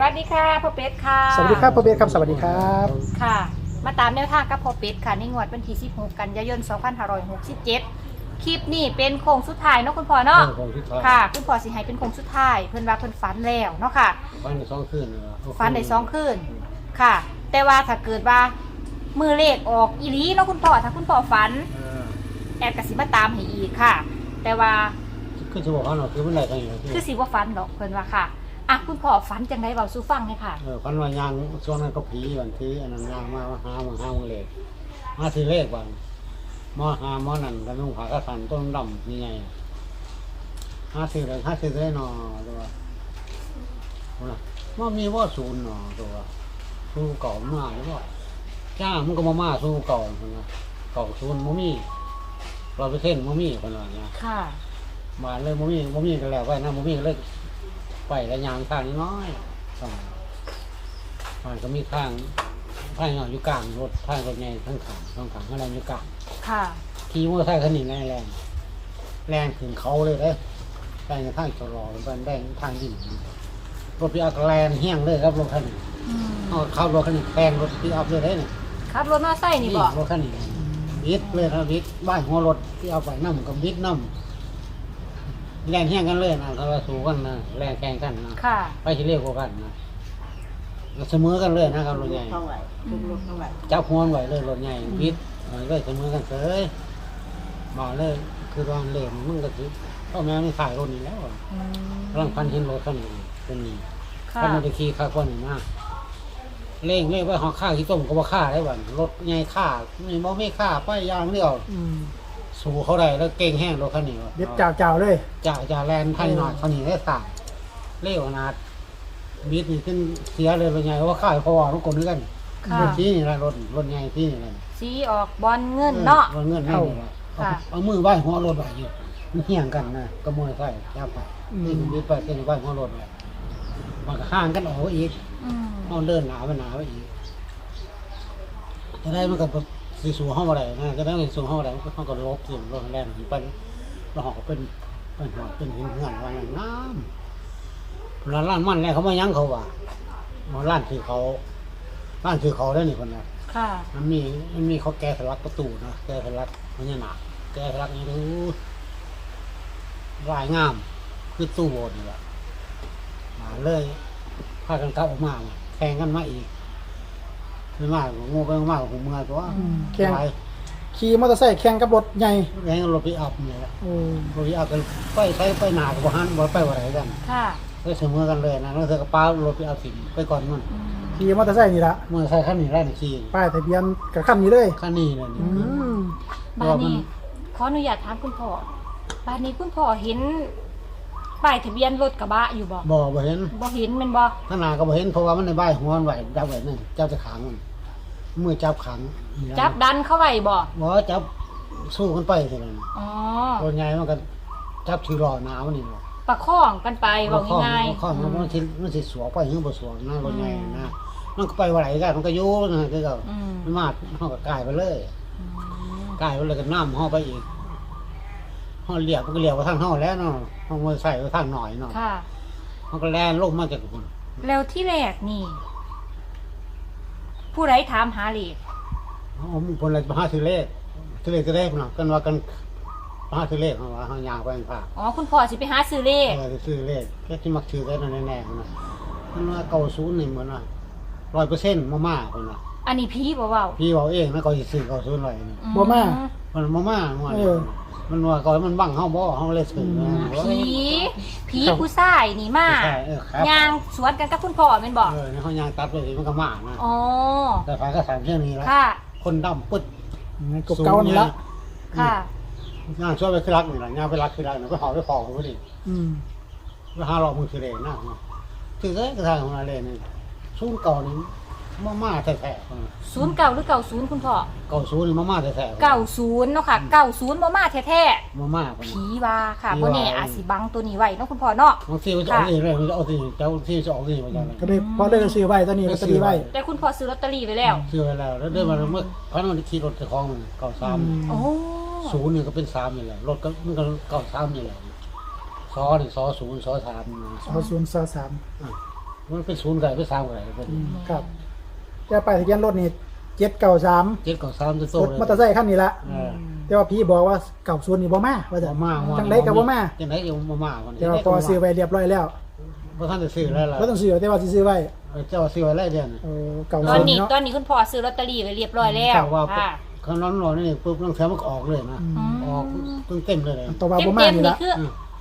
สวัสดีค่ะพ่อเป็ดค่ะสวัสดีครับพ่อเบสครับสวัสดีครับค่ะ มาตามแนวทางกับพ่อเป็ดค่ะในงวดวันที่16กันยายน 2567 คลิปนี้เป็นโค้งสุดท้ายเนาะคุณพ่อเนาะเออของที่ทายค่ะ คุณพ่อสิให้เป็นโค้งสุดท้าย เพิ่นว่าเพิ่นฝันแล้วเนาะค่ะ ฟันในสองคืนเลยเหรอฝันในสองคืนค่ะ แต่ว่าถ้าเกิดว่ามือเลขออกอีหลีเนาะคุณพ่อถ้าคุณพ่อฝันเออแอดกสิมาตามให้อีกค่ะ แต่ว่าคือจะบอกว่าเราคือมันไหนกันอยู่ที่คือสิว่าฝันหรอกเพิ่นว่าค่ะ อะคุณพ่อฝันจังไดเบาสู่ฟังเลยค่ะ เออฟันว่ายางช่วงนั้นก็ผีวันที่อันนั้นยางมาหามาหามาเลยมาทีเลขบางมอหามอนั่นกันนุ่งผ้ากระสันต้นดำนี่ไงหาทีเลยหาทีได้หนอตัวว่ามันมีว่าศูนย์หนอตัวสู้เก่ามาหรือเปล่าจ้ามันก็มามาสู้เก่าคนนะเก่าศูนย์มันมีเราไปเส้นมันมีคนละเนี่ยค่ะมาเลยมมี่มมี่กันแล้วไปนะมมี่ก็เลย ไปแล้วยางทางนิดน้อยสองมันก็มีทางทางอยู่กลางรถทางรถใหญ่ทั้งขังทั้งขังอะไรอยู่กลางค่ะขี่มอเตอร์ไซค์คันนี้แรงแรงแรงถึงเขาเลยเลยแรงทางชะลอเป็นแรงทางดิ่งนะรถพี่อักแรงเฮี้ยงเลยครับรถคันนี้อืมเอาเข้ารถคันนี้แพงรถพี่อัพเลยได้เนี่ยขับรถมอเตอร์ไซค์นี่บ่รถคันนี้บิดเลยนะบิดบ้านหัวรถที่เอาไปน้ำกับบิดน้ำ แรงเฮี้ยงกันเลยนะถ้าเราสู้กันนะแรงแข่งกันนะค่ะ ไปที่เรียกว่ากันนะเสมอกันเลยนะครับรถใหญ่เท่าไหร่ทุกรถเท่าไหร่จับหัวไหวเลยรถใหญ่บิดเลยเสมอกันเลยมาเลยคือตอนเล่มมันก็คือพ่อแม่ไม่ขายรถนี้แล้วอะอืมกำลังพันเห็นรถคันนี้เป็นนี้ค่ะคันมันจะขี่ข้าคนนี้มากเร่งเร่งไว้หอข้าที่ต้มก็บ่ฆ่าได้บ่นรถใหญ่ฆ่าไม่บ่ไม่ฆ่าไปยางเดียวอืม สู้เขาได้แล้วเก่งแห้งรถคันนี้วะเด็ดจ่าวจ่าวๆเลย จ่าจ่าแลนไทยหน่อยคันนี้ได้สามเร็วขนาดบิดนี่ขึ้นเสียเลยเป็นไงว่าข้าวพอทุกคนด้วยกันค่ะ รถที่นี่แหละรถรถใหญ่ที่นี่แหละสีออกบอลเงินเนาะรถเงินนี่แหละค่ะ เอามือไหว้หัวรถไว้อยู่มันเหี่ยงกันนะกระมวยใส่จับไปนี่มันบิดไปเต้นไหว้หัวรถไว้มันก็ห่างกันออกอีก อืม เอาเดินหนาไปหนาไปอีกจะได้มันก็แบบ สีสูงห้องอะไรนะจะได้สีสูงห้องอะไรก็ห้องก็ลบสิรถแรงไปแล้วหอกก็เป็นเป็นหัวเป็นหินเหือนว่าอย่างน้ำร้านร้านมันแล้วเขามายั้งเขาว่ามาร้านคือเขาร้านคือเขาได้นี่คนนะค่ะมันมีมันมีเขาแก้สลักประตูนะแก้สลักมันเนี่ยหนักแก้สลักนี่ดูลายงามคือตู้โบสถ์นี่แหละมาเลยพากันกลับออกมาแข่งกันมาอีก ไม่มากโง่ไปมากของเมื่อยตัวอืมแข่งไปขี่มอเตอร์ไซค์แข่งกับรถใหญ่แข่งรถไปอัพเนี่ยแหละโอ้รถไปอัพกันไปใช้ไปหนากับบ้านบ่ไปว่าไหนกันค่ะก็เสมอกันเลยนะแล้วเธอก็ป้ารถไปอัพสิไปก่อนมันอืมขี่มอเตอร์ไซค์นี่ละเมื่อใช้ขั้นนี้ได้ในขี่ป้ายทะเบียนกับขั้นนี้เลย ขั้นนี้เลยนี่อืมบ้านนี้ขออนุญาตถามคุณพ่อบ้านนี้คุณพ่อเห็นป้ายทะเบียนรถกระบะอยู่บ่บ่บ่เห็นบ่เห็นแมันบ่ข้างหน้าก็บ่เห็นเพราะว่ามันในบ้านหัวมันไหวจับไว้นั่นเจ้าจะขังมัน มือจับขังนี่นะจับดันเข้าไว้บ่บ่จับสู้กันไปเท่านั้นอ๋อรถใหญ่มันก็จับถือรอหนาวนี่บ่ประคองกันไปบอกง่ายข้อมันมันสิมันสิสวกไปหรือบ่สวกนะรถใหญ่นะมันก็ไปว่าไหนกันมันก็อยู่นะคือเก่าอืมมันมาเฮาก็กลายไปเลยอืมกลายไปเลยก็น้ำเฮาไปอีกเฮาเรียกมันก็เรียกว่าทางเฮาแล้วเนาะเฮาบ่ใส่ว่าทางหน่อยเนาะค่ะมันก็แล่นลงมาจากพุ่นแล้วที่แรกนี่ ผู้ใดถามหาเลขเฮามีคนละมาหาซื้อเลขซื้อเลขจะได้พุ่นน่ะกันว่ากันมาหาซื้อเลขเฮาว่าเฮายางไปภาคอ๋อคุณพ่อสิไปหาซื้อเลขเออซื้อเลขแค่ที่มักซื้อได้นั่นแน่ๆนะมันว่าเก่าศูนย์นี่เหมือนว่าร้อยเปอร์เซ็นต์มาม่าคนละอันนี้พี่บ่เว้าพี่บอกเองนะก็สิซื้อเก่าศูนย์ร้อยนี่อืบ่มา มันมาม่ามันเออ มันว่าก่อนมันบังเฮาบ่เฮาเลยซื้อนะผีผีผู้ชายนี่มาใช่เออครับ ยางสวนกันกับคุณพ่อแม่นบ่เออในเขายางตัดเลยมันก็มานะอ๋อแต่ฟ้าก็สามเช่นนี้แล้วค่ะคนดำปึ๊ดในกบเก่านี่ละค่ะงานช่วยไปคือรักนี่แหละงานไปรักคือรักเนี่ยไปหอไปฟองพอดีอืมไปหาหลอกมือคือเลยนะคือได้กระทางของเราเลยนี่ศูนย์เก่านี่ มาม่าแท้ๆศูนย์เก่าหรือเก่าศูนย์คุณพ่อเก่าศูนย์นี่มาม่าแท้ๆเก่าศูนย์เนาะค่ะเก่าศูนย์บ่มาแท้มาม่าคนๆนี้ผีว่าค่ะผีบ่ว่า แน่อาจสิบังตัวนี้ไว้เนาะคุณพ่อเนาะ บางทีมันจะออกนี่เลยมันจะเอาที่เจ้าที่จะออกนี่มาจากไหน ก็เลยพอได้ซื้อไว้ตอนนี้ลอตเตอรี่ไว้แต่คุณพ่อซื้อลอตเตอรี่ไว้แล้ว ซื้อไปแล้วแล้วเดินมาเมื่อพันมันขี่รถจะคล้องมันเก่าสามอืมโอ้ ศูนย์นี่ก็เป็นสามนี่แหละรถก็มันก็เก่าสามนี่แหละซอนี่ซอศูนย์ซอสามนี่สองศูนย์สองสามมมันเป็นศูนย์ไก่เป็นสามไก่เป็นอืมครับ แต่ป้ายทะเบียนรถนี่เจ็ดเก้าสามเจ็ดกับสามจะโตรถเลยมอเตอร์ไซค์คันนี้ละเออแต่ว่าพี่บอกว่าเก่าศูนย์นี่บ่มาว่าจะบ่มาว่าจังไดก็บ่มาจังไดก็บ่มาวันนี้แต่ว่าพอซื้อไว้เรียบร้อยแล้วบ่ทันได้ซื้อแล้วล่ะบ่ต้องซื้อแต่ว่าสิซื้อไว้เออเจ้าซื้อไว้แล้วเดือนเออเก่าตอศูนนย์นี้เนาะตอนนี้คุณพ่อซื้อลอตเตอรี่ไว้เรียบร้อยแล้วถ้าว่าค่ะเขานอนนอนนี่ปุ๊บลังเทื่อมันก็ออกเลยนะอืมออกตึ้งเต็มเลยเลย ตัวว่าเต็มบ่มาเต็มนี่นี่ละคือ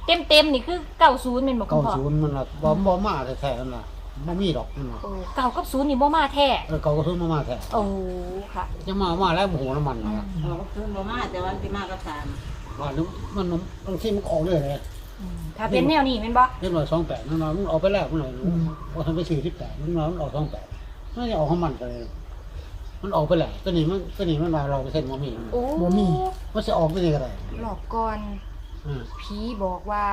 เต็มเต็มนี่คือเก้าศูนย์เป็นบอกคุเก้าณพ่อศูนย์มันล่ะบ่บ่มาแท้ๆนั่นล่ะ บ่มีดอกนั่นล่ะโอ้เก้ากับศูนย์นี่บ่มาแท้เออเก่าก็ซื้อมามาแท้โอ้ค่ะ จะมามาแล้วโมโหน้ำมันนะเราก็คือบ่มาแต่ว่าสิมากับสามว่านึกมันบางทีมันก็ออกเลยเลยถ้าเป็นแนวนี้เป็นบ่เรียบร้อยสองแปดนั่นเรามันออกไปแล้วมันหน่อยพอทำไปสี่สิบแปดมันเรามันออกสองแปดมันจะออกของมันไปเลย มันออกไปแล้วตัวนี้มันตัวนี้มันมาเราไปเส้นมันมีโอ้บ่มี มันจะออกไปยังไงหลอกก่อนอ่าผีบอกว่า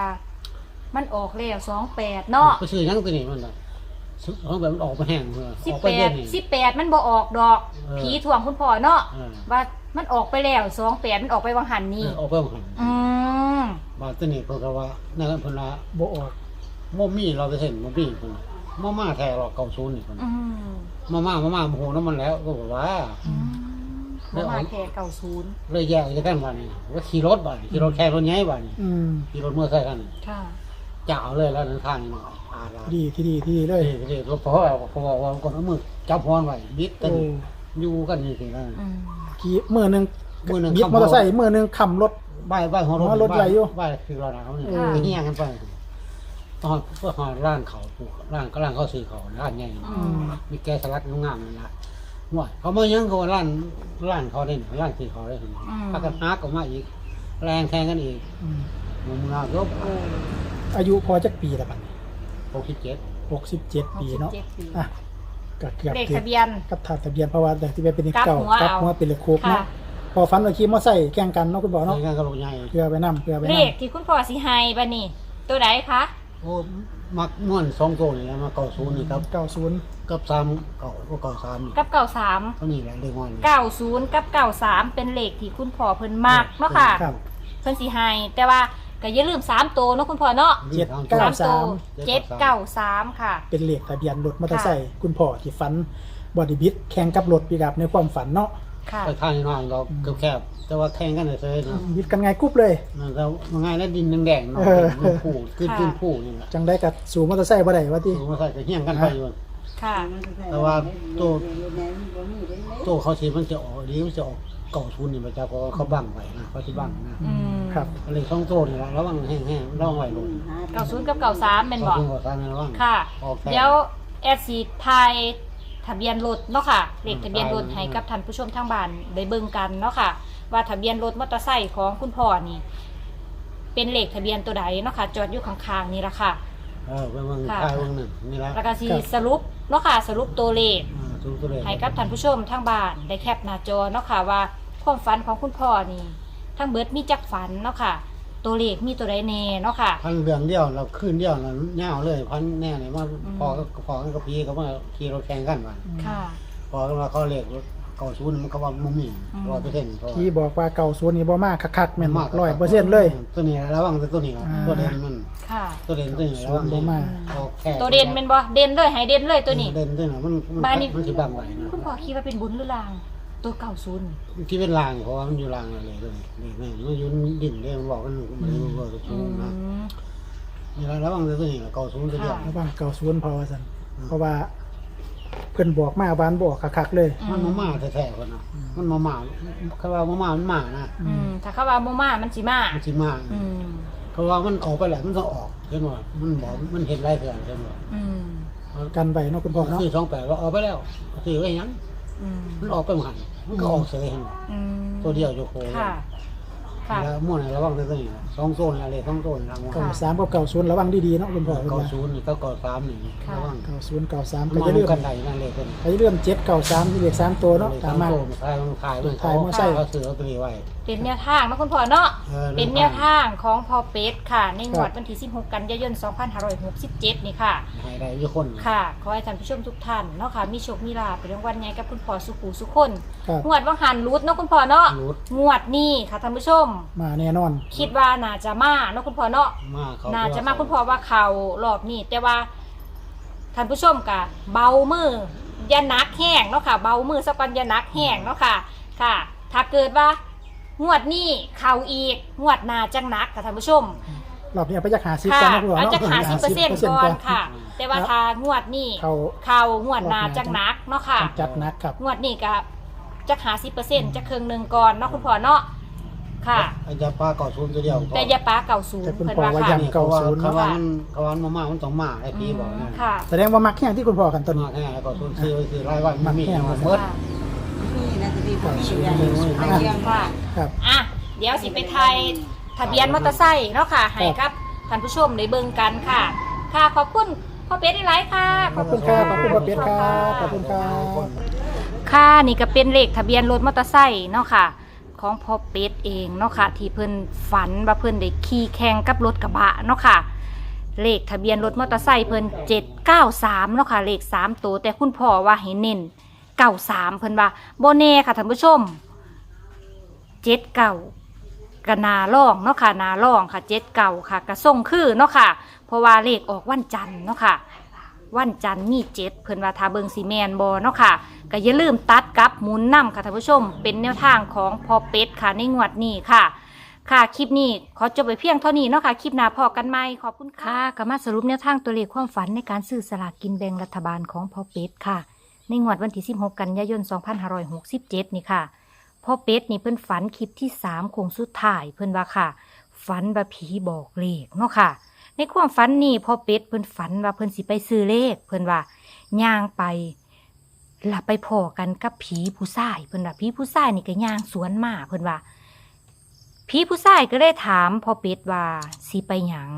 มันออกแล้วสองแปดเนาะ ก็ซื้อยังตัวนี้มันละ สองแปดมันออกไปแห้งเลยสิอบอกแปไปเดือดนนี้สิบแปดมันบ่ออกดอก เออ ผีถ่วงคุณพ่อเนาะเออว่ามันออกไปแล้วสองแปดมันออกไปวังหันเอนี่อออกไปหันอืมบาตัวนี้เพราะว่านั่นพนละบ่ออกม่มีเราไปเส้นมันมีคนมาม่าแท้หรอกเก่าศูนย์นี่คนอืมมาม่ามาม่าโมโหน้ำมันแล้วก็บอกว่า อืมบ่มาแค่เก้าศูนย์เลยแยกจากกันวันนี้ว่าขี่รถบ่าขี่รถแค่รถใหญ่บ่านี่อืมขี่รถมอเตอร์ไซค์กันนี่ค่ะ จะเอาเลยแล้วเดินทางนี่อาลาดีที่ดีที่ดีเลยเฮ้ยรถเพราะว่าเพราะว่าว่าก่อนเอามือจับฮอนไว้บิดกันโอ้ อยู่กันนี่สินะ อืมขี่มือหนึงมือหนึ่งบิดขับมอเตอร์ไซค์มือหนึงขับรถบ้ายบ้ายของรถอ๋อรถใหญ่อยู่บ้ายคือรถหนาวนี่เออ ไปเฮี้ยกันไปตอนเพื่อหาร้านเขาปลูกร้านก็ร้านเขาซื้อเขาร้านใหญ่นี่อืม มีแกสลัดงามๆนั่นละว่าเขามายังก็ว่าร้านร้านเขาได้หนึ่งร้านซื้อเขาได้หนึ่งถ้ากันฮักก็มาอีก แรงแทงกันอีกอืมมุมงามรบอายุพอจักปีละบัดนี้หกสิบเจ็ด67ปีเนาะหกสิบจ็ดปี อะก็เกือบเลขถึทะงเบียน กับถาดทะเบียนเพราะว่าแต่ที่ไปเป็นเลขกลับเก่าหัวกับเอา หัวเป็นเลขโคกค่ะ เนาะพอฝันว่าขี่มอเตอร์ไซค์แข่งกันเนาะคุณบอกเนาะงานกับลูกใหญ่เพื่อไปนํเพื่อไปเลนํขที่คุณพ่อสิให้บัดนี้ ตัวใดคะ โอ้มักม่วนสองตัวนี่แหล้วมาเก่าศูนย์นี่ครับ90กับสามเก่าก็เก่าสามนี่กับเก่าสาม เท่านี้แหละเรื่องวันเก้าศูนย์กับเก้าสามเป็นเลขที่คุณพ่อเพิ่นมักเนาะค่ะ ครับ เพิ่นสิให้แต่ว่า ก็อย่าลืมสามตัวเนาะคุณพ่อเนาะเจ็ดสามเก้า สามตัวเจ็เจ็ดดเก้าเก้าสามค่ะ เป็นเลขทะเบียนรถมอเตอร์ไซค์คุณพ่อที่ฝันบอดี้บิดแข่งกับรถปีกับในความฝันเนาะค่ะ ไปทางน้อยเราเกือบแคบแต่ว่าแข่งกันเลยๆนะบิดกันไงกุ๊บเลยมันเราง่ายแล้วดินแดงๆเนาะเออดินผู้ขึ้นขึ้นผู้นี่แหละจังได้กับสู่มอเตอร์ไซค์บ่ได้ว่าติสูงมาใส่ก็เฮี้ยงกันไปอยู่ ค่ะ แต่ว่าตัวบ่มีเด้ตัวเขาสิมันจะออกดีมันจะออก เก่าทุนนี่มันจะเพราะว่าเขาบังไว้นะเขาที่บังนะอืมครับก็เลยช่องโต้นี่ละระวังแห้งๆระวังไว้ลงเก้าศูนย์กับเก้าสามเป็นบอกเขาถึงก่อสร้างระวังค่ะ ออกแค่เดี๋ยวแอดสีไทยทะเบียนรถเนาะค่ะเลขทะเบียนรถอืมให้กับท่านผู้ชมทางบ้านได้เบิ่งกันเนาะค่ะ ว่าทะเบียนรถมอเตอร์ไซค์ของคุณพ่อนี่ เป็นเลขทะเบียนตัวใดเนาะค่ะ จอดอยู่ข้างๆนี่ละค่ะ เออไปเบิ่งค่ะท้ายเบิ่งนั่นนี่ละแล้วก็สีครับสรุปเนาะค่ะสรุปตัวเลข อ่าสูงตัวเลยให้กับท่านผู้ชมทางบ้านได้แคปหน้าจอเนาะค่ะว่า ความฝันของคุณพ่อนี่ ทั้งเบิดมีจักฝันเนาะค่ะ ตัวเลขมีตัวใดแน่เนาะค่ะ พันเดือนเดียวเราขึ้นเดียวเราเน่าเลยพันแน่เลยว่าอืมพอก็พอกันกับพี่เขามาขี่รถแข่งกันมาค่ะ พอกันมาเขาเรียกรถเก่าศูนย์มันก็ว่ามุมนี่อืม ร้อยเปอร์เซ็นต์เพราะว่าที่บอกว่าเก่าศูนย์นี่บ่มากคักๆแม่นมาก100%เลย ตัวนี้ระวังตัวนี้ละอ่า ตัวเด่นมันค่ะ ตัวเด่นตัวนี้ระวังศูนย์บ่มาออกแค่ตัวเด่นเป็นบ่เด่นเลยให้เด่นเลยตัวนี้ เด่นตัวนี้มันมันบ้านนี้ มันสิบังไว้นะ คุณพ่อคิดว่าเป็นบุญหรือลาง ตัวเก่าศูนย์ที่เป็นรางเพราะว่ามันอยู่รางอะไรเลยนี่แม่มันอยู่ดินเลยมันบอกกันมันรู้ว่าตัวอืสูงนะมนี่ละระวังตัวนี้ละเก่าศูนย์ตัวเดียวค่ะระหว่างเก่าศูนย์เพราะว่าซั่นเพราะว่า เพิ่นบอกมาบ้านบอกคักๆเลย มันมาม่าแท้ๆคนนะมันมาม่าเขาว่ามาม่ามันมานะอืมถ้าเขาว่าโมมามันสิมามันสิมาอืมเพราะว่ามันออกไปแล้วมันต้องออกเห็นว่ามันบอกมันเห็นไรเถื่อนเห็นว่าอืมกันไว้เนาะคุณพ่อเนาะซื้อสองแปดว่าออกไปแล้วซื้อไว้ยังอืมมันออกไปหมัน มันก็ออกเสยเห็นบ่อืมตัวเดียวโยโคค่ะ ค่ะ แล้วม่วนระวังตัวนี้สองโซนอะไรสองโซนรางวัลเก่าสามกับเก่าศูนย์ระวังดีๆเนาะคุณพ่อเพิ่นเก้าว่าศูนย์นี่ก็เก้าสามนี่ค่ะ ระวังเก่าศูนย์เก่าสามมันก็มาจะเลื่อมกันใดนั่นเลยเป็นก็จะเลื่อมเจ็ดเก่าสามที่เลขสามตัวเนาะตามมา สองโซนขายมันขายมันขายมอไซค์ เขาซื้อเอาตัวนี้ไว้เป็นแนวทางนะคุณพ่อเนาะ ออเป็นแนวทางของพอเป็ดค่ะ ในงวดวันที่ 16 กันยายน 2567 นี่ค่ะ ให้ได้ยี่คน ค่ะ ขอให้ท่านผู้ชมทุกท่านเนาะค่ะ มีโชค มีลาภเป็นรางวัลใหญ่กับคุณพ่อสุขูสุขคน ครับ งวดว่างหันรูดเนาะคุณพ่อเนาะรูดงวดนี้ค่ะท่านผู้ชมมาแน่นอน คิดว่าน่าจะมาเนาะคุณพ่อเนาะมาเขาน่าจะมาคุณพ่อว่าเขารอบนี้แต่ว่าท่านผู้ชมกะเบามืออยานักแห้งเนาะค่ะ เบามือสักวันอยานักแห้งเนาะค่ะ ค่ะ ถ้าเกิดว่างวดนี้เข่าอีกงวดหนาจังนักค่ะท่านผู้ชมรอบนี้เอาไปจากหาซิปค่ะกันนะคุณพ่ออาจเนาะจะหาสิบเปอร์เซ็นต์ก่อนค่ะ แต่ว่าครับทางวดนี้เขาเข่างวดหนาจังนักเนาะค่ะจัดหนักครับงวดนี้ก็จะหาสิบเปอร์เซ็นต์จะครึ่งหนึ่งก่อนเนาะคุณพ่อเนาะ ค่ะ ไอ้ยาปลาเก่าศูนย์ตัวเดียวแต่อยาป้าเก่าศูนแต่ย์คุณเพิ่นพ่อว่าว่าค่ะยังเก่าศูนย์เขาว่ามันเขาว่ามันมามันต้องมาไอ้พี่บอกนะค่ะแสดงว่ามักแห้งที่คุณพ่อกันตัวนี้มาแค่เก่าศูนย์ซื้อคือรายวันมันมีมาแค่มันเมิดนี่นะจะดีกว่ามีเรียนไอเดียมค่ะ ครับ อะเดี๋ยวสิไปไทยทะเบียนมอเตอร์ไซค์เนาะค่ะให้ครับท่านผู้ชมได้เบิ่งกันค่ะ ค่ะขอบคุณพ่อเป็ดได้หลายค่ะ ขอบคุณครับ ขอบคุณพ่อเป็ดครับ ขอบคุณครับ ค่ะนี่ก็เป็นเลขทะเบียนรถมอเตอร์ไซค์เนาะค่ะ ของพ่อเป็ดเองเนาะค่ะที่เพิ่นฝันว่าเพิ่นได้ขี่แข่งกับรถกระบะเนาะค่ะเลขทะเบียนรถมอเตอร์ไซค์เพิ่น793เนาะค่ะเลข3ตัวแต่คุณพ่อว่าให้เน้น93เพิ่นว่าบ่แน่ค่ะท่านผู้ชม79ก็นาล่องเนาะค่ะนาล่องค่ะ79ค่ะกระส่งคือเนาะค่ะ เพราะว่าเลขออกวันจันทร์เนาะค่ะ วันจันทร์มีเจ็ดเพิ่นว่าทาเบิงซีแมนบอเนาะค่ะก็อย่าลืมตัดกับหมุนนำค่ะท่านผู้ชม เป็นแนวทางของพอเป็ดค่ะในงวดนี้ค่ะ ค่ะคลิปนี้ขอจบไปเพียงเท่านี้เนาะค่ะคลิปหน้าพอกันไหมขอบคุณค่ะก็มาสรุปแนวทางตัวเลขความฝันในการซื้อสลากกินแบ่งรัฐบาลของพอเป็ดค่ะ ในงวดวันที่ 16 กันยายน 2567 นี่ค่ะพ่อเป็ดนี่เพิ่นฝันคลิปที่3โคงสุดท้ายเพิ่นว่าค่ะ ฝันว่าผีบอกเลขเนาะค่ะ ในความฝันนี่พ่อเป็ดเพิ่นฝันว่าเพิ่นสิไปซื้อเลข เพิ่นว่าย่างไปหล่ะไปพอกันกับผีผู้ชายเพิ่นว่าผีผู้ชายนี่ก็ย่างสวนมาเพิ่นว่าผีผู้ชายก็เลยถามพ่อเป็ดว่าสิไปหยัง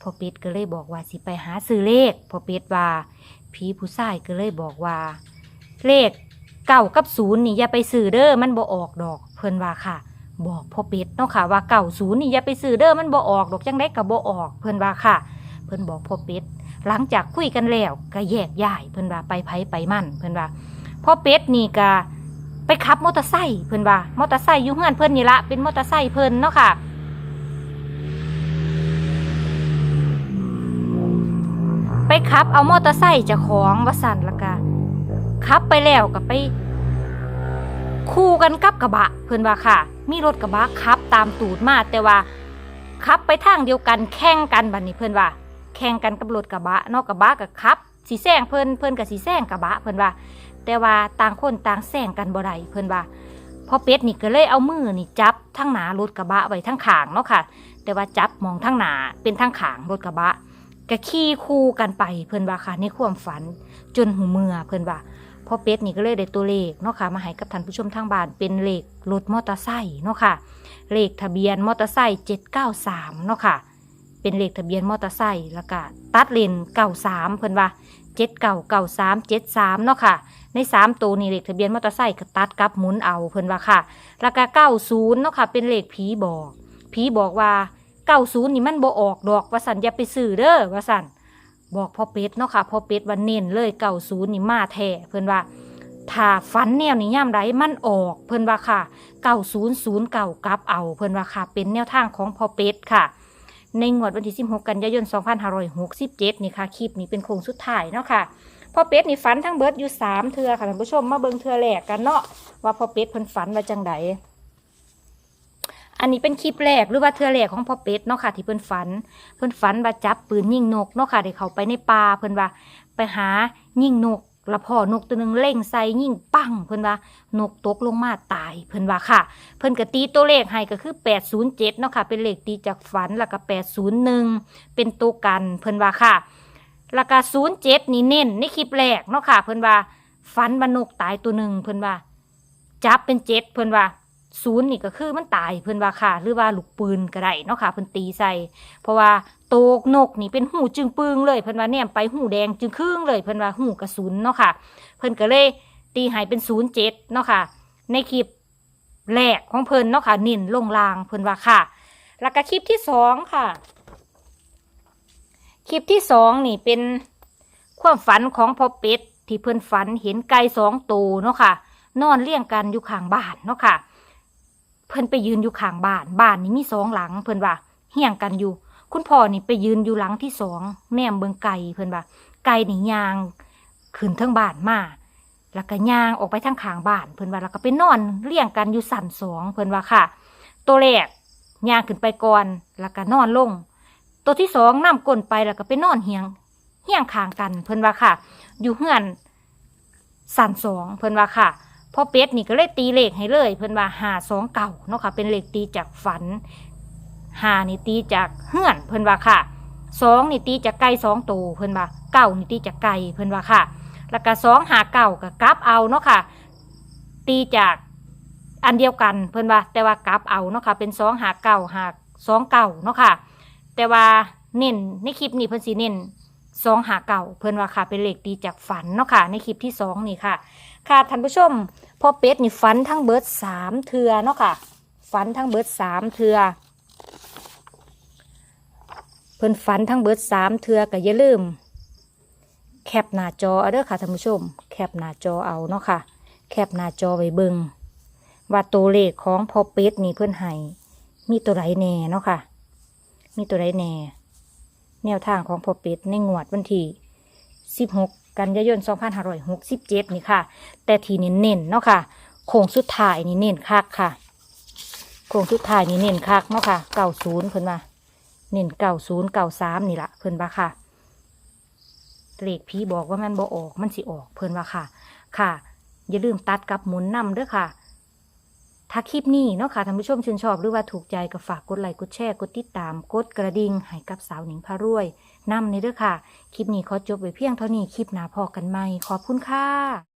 พ่อเป็ดก็เลยบอกว่าสิไปหาซื้อเลขพ่อเป็ดว่าผีผู้ชายก็เลยบอกว่า เลขเก้ากับศูนย์นี่อย่าไปซื้อเด้อมันบ่ออกดอก เพิ่นว่าค่ะ บอกพ่อเป็ดเนาะค่ะว่าเก่าศูนย์นี่อย่าไปซื้อเด้อมันบ่ออกดอกจังไดก็บ่ออก เพิ่นว่าค่ะ เพิ่นบอกพ่อเป็ดหลังจากคุยกันแล้วก็แยกย้ายเพิ่นว่าไปไผไปมั่นเพิ่นว่าพ่อเป็ดนี่ก็ไปขับมอเตอร์ไซค์เพิ่นว่ามอเตอร์ไซค์อยู่เฮือนเพิ่นนี่ละเป็นมอเตอร์ไซค์เพิ่นเนาะค่ะไปขับเอามอเตอร์ไซค์จ้าของวสันละกะขับไปแล้วก็ไป คู่กันกับกระบะ เพิ่อนว่าค่ะ มีรถกระบะขับตามตูดมาแต่ว่าขับไปทางเดียวกันแข่งกันบัดนี้เพิ่อนว่า แข่งกันกับรถกระบะนอกกระบะกับขับสีแซงเพิ่อนเพิ่อนกับสีแซงกระบะเพิ่อนว่า แต่ว่าต่างคนต่างแซงกันบ่ได้เพิ่อนว่าพอเป็ดนี่ก็เลยเอามือนี่จับทั้งหนารถกระบะไว้ทั้งขางเนาะค่ะ แต่ว่าจับมองทั้งหนาเป็นทั้งขางรถกระบะก็ขี่คู่กันไปเพิ่อนว่าค่ะในความฝัน จนหูเมื่อเพิ่อนว่า พอเป็ดนี่ก็เลยได้ตัวเลขเนาะค่ะมาให้กับท่านผู้ชมทางบ้านเป็นเลขรถมอเตอร์ไซค์เนาะค่ะเลขทะเบียนมอเตอร์ไซค์793เนาะค่ะเป็นเลขทะเบียนมอเตอร์ไซค์แล้วก็ตัดเลนเก่าสามเพิ่นว่าเจ็ดเก่าเก่าสามเจ็ดสามเนาะค่ะในสามตัวนี่เลขทะเบียนมอเตอร์ไซค์ก็ตัดกับหมุนเอาเพิ่นว่าค่ะแล้วก็เก้าศูนย์เนาะค่ะเป็นเลขผีบอกผีบอกว่าเก้าศูนย์นี่มันบ่ออกดอกว่าสันอย่าไปซื้อเด้อว่าสัน บอกพ่อเป็ดเนาะค่ะพ่อเป็ดว่าเน้นเลยเก้าศูนย์นี่มาแท้เพิ่อนว่าถ้าฝันแนวนี้ย่ำไรมันออก เพิ่อนว่าค่ะเก้าศูนย์ศูนย์เก่ากลับเอา เพิ่อนว่าค่ะ เป็นแนวทางของพ่อเป็ดค่ะ ในงวดวันที่ 16 กันยายน 2567 นี่ค่ะคลิปนี้เป็นโค้งสุดท้ายเนาะค่ะพ่อเป็ดนี่ฝันทั้งเบิดอยู่ 3 เทือค่ะท่านผู้ชมมาเบิ่งเทือแรกกันเนาะว่าพ่อเป็ดเพิ่นฝันว่าจังได อันนี้เป็นคลิปแรกหรือว่าเทือแรกของพ่อเป็ดเนาะค่ะ ที่เพิ่นฝัน เพิ่นฝันว่าจับปืนยิงนกเนาะค่ะได้เขาไปในป่าเพิ่นว่าไปหายิงนกแล้วพ่อนกตัวหนึ่งเล่งใส่ยิงปังเพิ่นว่านกตกลงมาตายเพิ่นว่าค่ะ เพิ่นก็ตีตัวเลขให้ก็คือ 807เนาะค่ะ เป็นเลขตีจากฝันแล้วก็801 เป็นตัวกันเพิ่นว่าค่ะแล้วก็07นี่เน้นในคลิปแรกเนาะค่ะ เพิ่นว่าฝันว่านกตายตัวหนึ่งเพิ่นว่า จับเป็นเจ็ดเพิ่นว่า ศูนย์นี่ก็คือมันตายเพิ่นว่าค่ะ หรือว่าลูกปืนก็ได้เนาะค่ะเพิ่นตีใส่ เพราะว่าโตกนกนี่เป็นหูจึงปึงเลยเพิ่นว่าแนมไปหูแดงจึงครึ่งเลยเพิ่นว่าหูกระสุนเนาะค่ะ เพิ่นก็เลยตีหายเป็นศูนย์เจ็ดเนาะค่ะ ในคลิปแรกของเพิ่นเนาะค่ะนินลงลางเพิ่นว่าค่ะ แล้วก็คลิปที่สองค่ะ คลิปที่สองนี่เป็นความฝันของพ่อเป็ดที่เพิ่นฝันเห็นไก่สองตัวเนาะค่ะ นอนเลี้ยงกันอยู่ข้างบ้านเนาะค่ะ เพิ่นไปยืนอยู่ข้างบ้าน บ้านนี่มีสองหลัง เพิ่นว่าเฮี้ยงกันอยู่ คุณพ่อนี่ไปยืนอยู่หลังที่สองแนมเบิงไก่เพิ่นว่าไก่นี่ยางขึ้นเทิงบ้านมาแล้วก็ยางออกไปทางข้างบ้าน เพิ่นว่าแล้วก็ไปนอนเรียงกันอยู่สันสองเพิ่นว่าค่ะ ตัวแรกยางขึ้นไปก่อนแล้วก็นอนลง ตัวที่สองนำก้นไปแล้วก็ไปนอนเฮียงเฮียงข้างกัน เพิ่นว่าค่ะ อยู่เฮือนสันสองเพิ่นว่าค่ะ พอเป็ดนี่ก็เลยตีเลขให้เลย เพิ่นว่าหาสองเก่าเนาะค่ะ เป็นเลขตีจากฝันหานี่ตีจากเฮื่อน เพิ่นว่าค่ะสองนี่ตีจากไก่สองตัวเพิ่นว่าเก่านี่ตีจากไก่เพิ่นว่าค่ะ แล้วก็สองหาเก่ากับกลับเอาเนาะค่ะ ตีจากอันเดียวกันเพิ่นว่า แต่ว่ากลับเอาเนาะค่ะ เป็นสองหาเก่าหาสองเก่าเนาะค่ะ แต่ว่าเน้นในคลิปนี้เพิ่นสิเน้น สองหาเก่าเพิ่นว่าค่ะเป็นเหลขตีจากฝันเนาะค่ะ ในคลิปที่สองนี่ค่ะ ค่ะท่านผู้ชมพอเป็ดนี่ฝันทั้งเบิร์ดสามเทือเนาะค่ะฝันทั้งเบิร์ดสามเทือเพิ่นฝันทั้งเบิร์ดสามเทือก็อย่าลืม แคปหน้าจอเอาเด้อค่ะท่านผู้ชม แคปหน้าจอเอาเนาะค่ะ แคปหน้าจอไว้เบิงว่าตัวเลขของพอเป็ดนี่เพิ่นให้มีตัวไรแน่เนาะค่ะ มีตัวไรแน่ แนวทางของพอเป็ดในงวดวันที่ 16 กันยายน 2567 นี่ค่ะ แต่ทีนี้เน้นเนาะค่ะ โค้งสุดท้ายนี่เน้นคักค่ะ โค้งสุดท้ายนี่เน้นคักเนาะค่ะ90เพิ่นว่าเน้น90 93นี่ล่ะเพิ่นว่าค่ะเลขพี่บอกว่ามันบ่ออกมันสิออกเพิ่นว่าค่ะ ค่ะ อย่าลืมตัดกับหมุนนำเด้อค่ะ ถ้าคลิปนี้เนาะค่ะท่านผู้ชมชื่นชอบหรือว่าถูกใจก็ฝากกดไลค์กดแชร์กดติดตามกดกระดิ่งให้กับสาวหนิงพารวยนำในเด้อค่ะ คลิปนี้ขอจบไว้เพียงเท่านี้คลิปหน้าพอกันใหม่ขอบคุณค่ะ